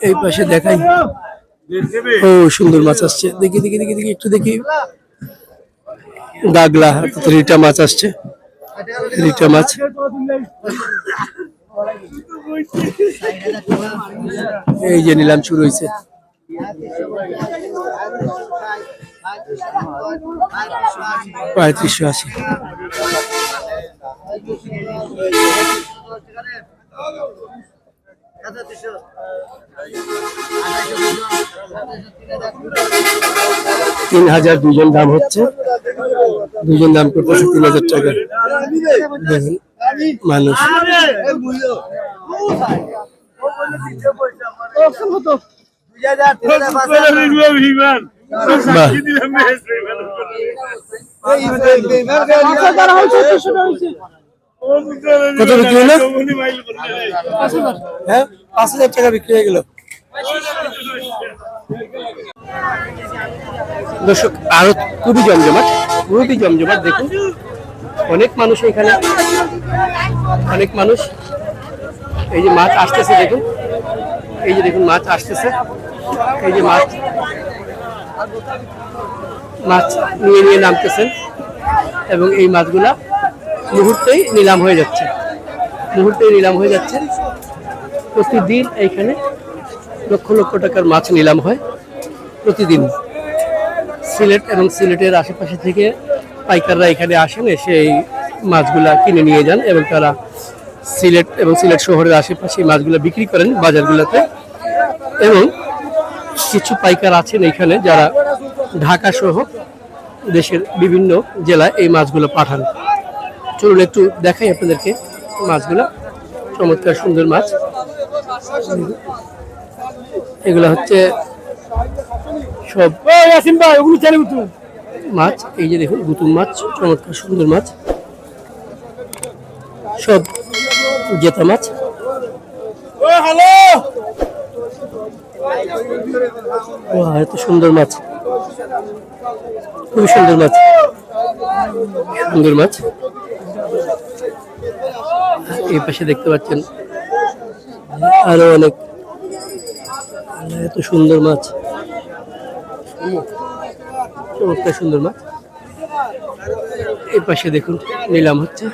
এই পাশে দেখাই। ও, সুন্দর মাছ আসছে। দেখি দেখি দেখি দেখি, একটু দেখি। গাগলা, রিটা মাছ আসছে। রিটা মাছ। এই যে নিলাম, শুরু হয়েছে। পঁয়ত্রিশশো আশি। তিন হাজার দুজন দাম হচ্ছে। দুজন দাম করতেছে তিন হাজার টাকা মানুষ। কত বিক্রি হলো? হ্যাঁ পাঁচ হাজার টাকা বিক্রি হয়ে গেল। দর্শক, আরও খুবই জমজমাট খুবই জমজমাট, দেখুন। অনেক মানুষ এখানে, অনেক মানুষ। এই যে মাছ আসতেছে, দেখুন। এই যে দেখুন, মাছ আসতেছে। এই যে মাছ মাছ নিয়ে নিয়ে নামতেছেন। এবং এই মাছগুলা মুহূর্তেই নিলাম হয়ে যাচ্ছে। মুহূর্তেই নিলাম হয়ে যাচ্ছে। প্রতিদিন এইখানে লক্ষ লক্ষ টাকার মাছ নিলাম হয় প্রতিদিন। সিলেট এবং সিলেটের আশেপাশে থেকে পাইকাররা এখানে আসেন, এসে এই মাছগুলা কিনে নিয়ে যান এবং তারা সিলেট এবং সিলেট শহরের আশেপাশে মাছগুলা বিক্রি করেন বাজারগুলোতে। এবং কিছু পাইকার আছেন এখানে যারা ঢাকা সহ দেশের বিভিন্ন জেলায় এই মাছগুলো পাঠান। চলুন একটু দেখাই আপনাদেরকে মাছগুলো। চমৎকার সুন্দর মাছ। এগুলো হচ্ছে সব মাছ এই যে দেখুন গুতুম মাছ চমৎকার সুন্দর মাছ। সব জেতা মাছ। ও এত সুন্দর মাছ। খুবই সুন্দর মাছ। সুন্দর মাছ। এই পাশে দেখতে পাচ্ছেন আরও অনেক এত সুন্দর মাছ চমৎকার সুন্দর মাছ এই পাশে দেখুন নিলাম হচ্ছে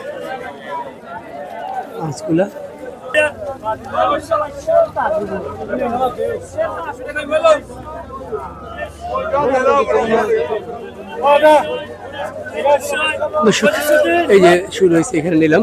মাছগুলা দর্শক, এই যে শুরু হয়েছে এখানে নিলাম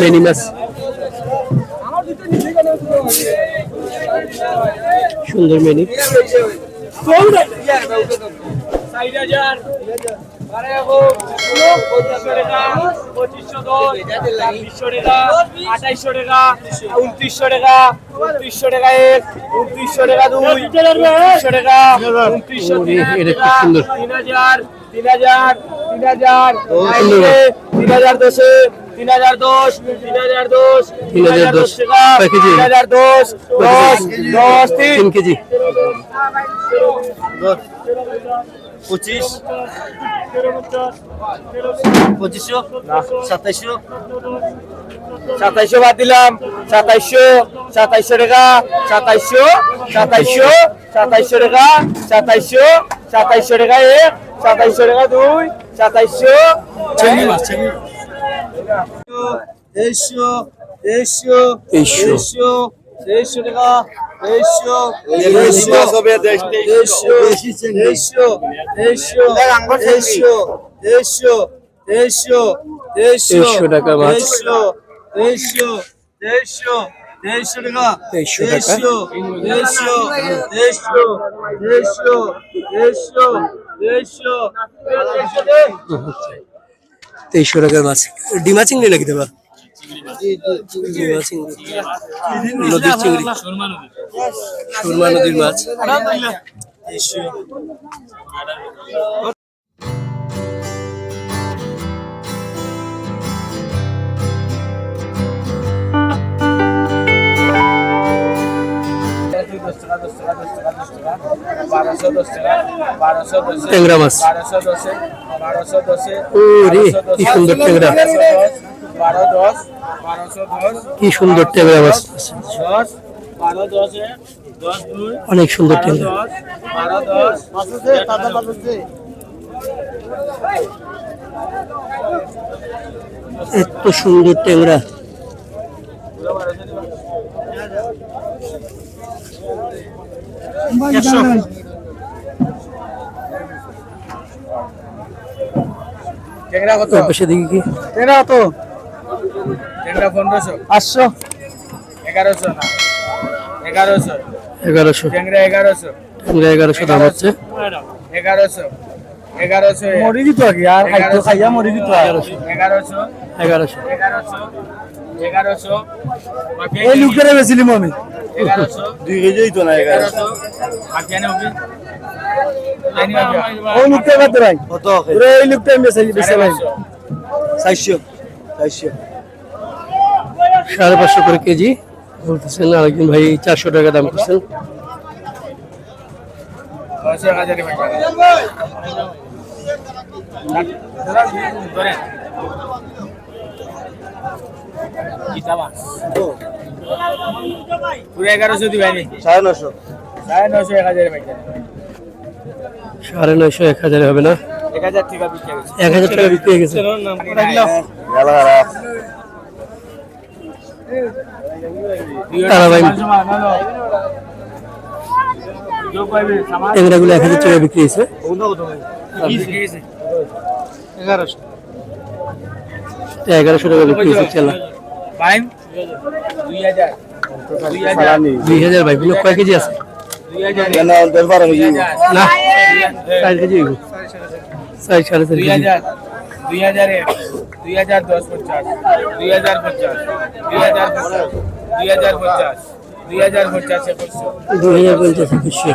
লেনি মাছ সুন্দর মেনি আঠাইশো টাকা উনত্রিশশো টাকা উনত্রিশশো টাকা এক উনত্রিশশো টাকা দুই উনত্রিশশো টাকা উনত্রিশশো ওরে, এটা খুব সুন্দর। তিন হাজার তিন হাজার তিন হাজার তিন হাজার। দশে তিন হাজার দশ তিন হাজার দশ তিন হাজার দশ। টাকা কয় কেজি? তিন হাজার দশ দশ দশ তিন। তিন কেজি। পঁচিশ। পঁচিশশো? সাতাইশশো? সাতাইশশো বাদ দিলাম। সাতাইশশো সাতাইশশো টাকা। সাতাইশশো সাতাইশশো সাতাইশশো টাকা। সাতাইশশো সাতাইশশো টাকা এক সাতাইশশো টাকা দুই সাতাইশশো চিংড়ি মাছ চিংড়ি তেইশশো তেইশশো তেইশশো তেইশশো টাকা তেইশশো টাকা মাছ তেইশশো তেইশশো দেড়শো টাকা দেড়শো টাকা দেড়শো দেড়শো দেড়শো দেড়শো তেইশশো টাকার মাছ। ডিমা চিংড়ি লাগিতে দেবা নদীর চিংড়ি। সুরমা নদীর মাছ। দশ টাকা দশ টাকা দশ টাকা দশ টাকা বারোশো দশ টাকা বারোশো দশে। ওরে কি সুন্দর ট্যাংরা। কি সুন্দর ট্যাংরা মাছ। অনেক সুন্দর ট্যাংরা। এত সুন্দর ট্যাংরা। একশো। ট্যাংরা কত? পাশে দিকে কি। ট্যাংরা কত? ট্যাংরা পনেরোশো। পাঁচশো। এগারোশো না এগারোশো। এগারোশো। ট্যাংরা এগারোশো। ট্যাংরা এগারোশো দাম হচ্ছে। এগারোশো। এগারোশো। মরি দিত কি আর খাইতো খাইয়া মরি দিত এগারোশো। এগারোশো। এগারোশো। এগারোশো। বাকি এই লুকেরে বেছিলিম আমি। এগারোশো। দুই কেজি হইতো না এগারোশো। বাকি আনে হবে। ওই লুকটা কত ভাই কত এই লুকটা বেছে বেছে ভাই চারশো। চারশো। সাড়ে পাঁচশো করে কেজি বলতেছেন আরেকদিন ভাই চারশো টাকা দাম করছেন। এগারোশো দিবাই সাড়ে নশো। সাড়ে নশো এক হাজার সাড়ে নয়শো এক হাজারে হবে না? এক হাজার টাকা বিক্রি হয়ে গেছে। ট্যাংরাগুলো এক হাজার টাকা বিক্রি হয়েছে। এগারোশো টাকা বিক্রি হয়েছে চেলা দুই হাজার। ভাই কয় কেজি আছে? দশ বারো কেজি না চার কেজি চার সাড়ে চার কেজি দুই হাজার এক দুই হাজার দশ পঞ্চাশ দুই হাজার পঞ্চাশ দুই হাজার পঞ্চাশ দুই হাজার পঞ্চাশ দুই হাজার পঞ্চাশ একুশশো। দুই হাজার পঞ্চাশ একুশশো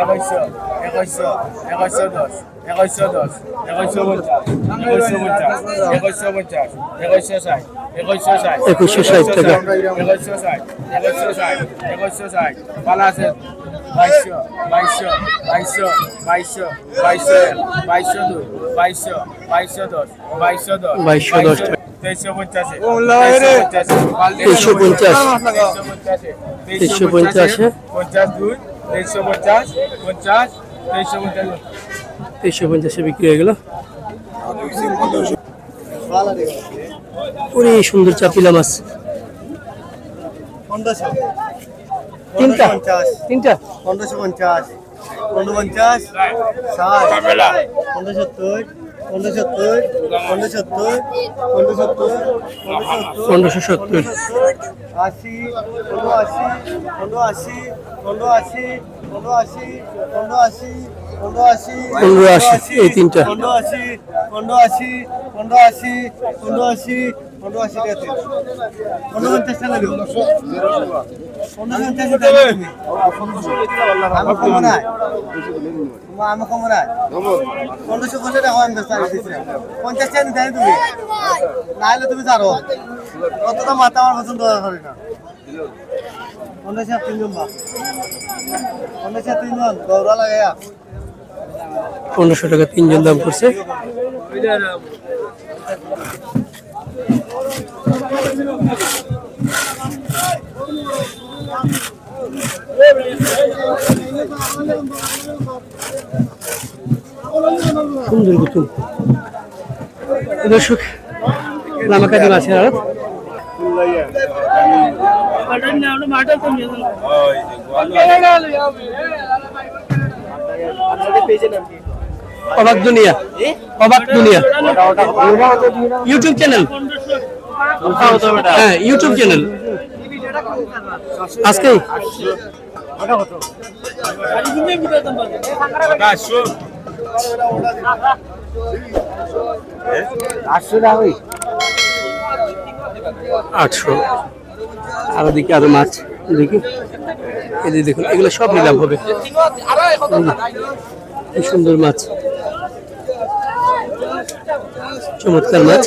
একুশশো একুশশো একুশশো দশ। একুশশো দশ একুশশো পঞ্চাশ একুশশো পঞ্চাশ একুশশো পঞ্চাশ একুশশো ষাট একুশশো ষাট একুশশো ষাট টাকা। একুশশো ষাট একুশশো ষাট একুশশো ষাট পালা আছে বাইশশো বাইশশো বাইশশো বাইশশো বাইশশো বাইশশো দুই বাইশশো বাইশশো দশ বাইশশো দশ বাইশশো দশ তেইশশো পঞ্চাশে তেইশশো পঞ্চাশ তেইশশো পঞ্চাশে। পঞ্চাশ দুই তেইশশো পঞ্চাশ পঞ্চাশ তেইশশো পঞ্চাশ। তেইশশো পঞ্চাশে বিক্রি হয়ে গেল। ওরে সুন্দর চাপিলা মাছ। পনেরোশো তিনটা তিনটা? পনেরোশো পঞ্চাশ পনেরো পঞ্চাশ ষাট পনেরো সত্তর পনেরোশো সত্তর আশি পনেরো আশি পনেরো আশি পনেরো আশি পনেরো আশি পনেরো আশি পনেরো আশি, এই তিনটা। পনেরো আশি পনেরো আশি পনেরো আশি পনেরো আশি পনেরো আশি আমি কমো তোমার আমি কমো তুমি। নাহলে তুমি জানো কতটা মাথা আমার পছন্দ করে না। পনেরোশো তিনজন বা পনেরোশো তিনজন, দৌড়া লাগে পনেরোশো টাকা তিনজন দাম করছে। সুন্দর গুতুম দর্শক লামাকাদি মাছের আড়ত। অবাক দুনিয়া। অবাক দুনিয়া। ইউটিউব চ্যানেল হ্যাঁ ইউটিউব চ্যানেল আজকে আটশো। আর ওদিকে আরও মাছ দেখি। এদিকে দেখুন এগুলো সব নিলাম হবে। কি সুন্দর মাছ। চমৎকার মাছ।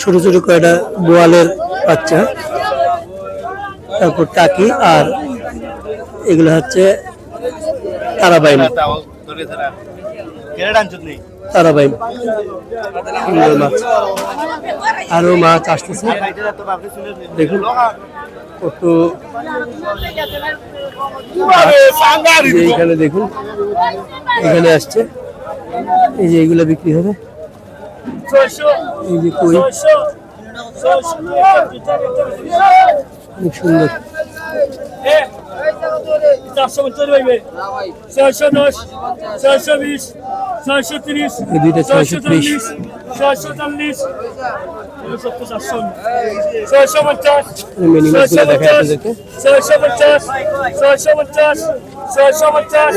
ছোট ছোট কয়টা বোয়ালের বাচ্চা। তারপর টাকি আর এগুলো হচ্ছে তারাবাইন তারাবাইন সুন্দর মাছ, আরও মাছ আসতেছে। দেখুন কত এইখানে দেখুন, এখানে আসছে। এই যে এগুলো বিক্রি হবে। এই যে কই? খুব সুন্দর চারশো পঞ্চাশ ছয়শো দশ, ছয়শো বিশ। ছয়শো তিরিশ ছয়শো ছয়শো চল্লিশ ছয়শো পঞ্চাশ মাছগুলো ছয়শো পঞ্চাশ ছয়শো পঞ্চাশ ছয়শো পঞ্চাশ?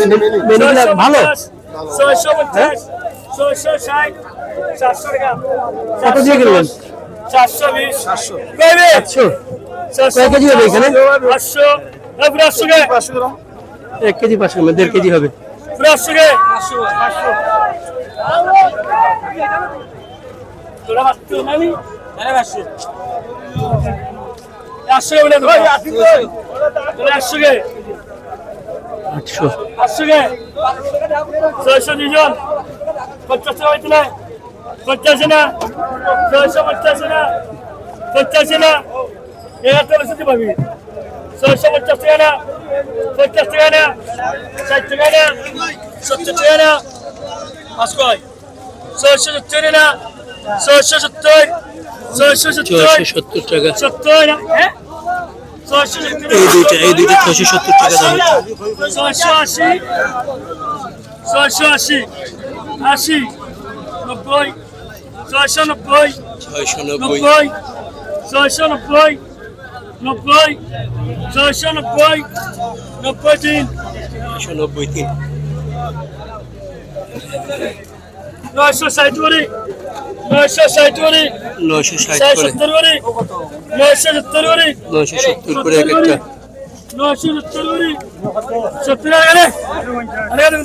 ছয়শো পঞ্চাশ ছয়শো ষাট চারশো টাকা কত দিয়ে কিনলেন চারশো বিশ চারশো একশো কয় কেজি হবে এখানে? পাঁচশো এক কেজি পাঁচশো গ্রাম, দেড় কেজি হবে। পুরো আটশো গে তোরা পাঁচশো নানি পাঁচশো আটশো গে বলে তোরা আটশো গে আটশো আটশো গে ছয়শো দুজন পঞ্চাশ টাকা নাই পঞ্চাশে না ছয়শো পঞ্চাশে না পঞ্চাশে না এগারো টাকা পাবি ছয়শো পঞ্চাশ টাকা না পঞ্চাশ টাকা না ষাট টাকা না সত্তর টাকা না পাঁচ কয় ছয়শো সত্তর না ছয়শো সত্তর ছয়শো সত্তর সত্তর টাকা সত্তর হ্যাঁ এই দুইটা এই দুইটা ছয়শো সত্তর টাকা দাম ছয়শো নব্বই ছয়শো নব্বই। ছয়শো নব্বই। ছয়শো নব্বই। নব্বই ছয়শো নব্বই নব্বই তিন ছয়শো নব্বই তিন নয়শো ষাট করে নয়শো ষাট করে নয়শো ষাট সত্তর করে নয়শো সত্তর করে নয়শো সত্তর করে এক একটা নয়শো সত্তর করে সত্তর আরে আরে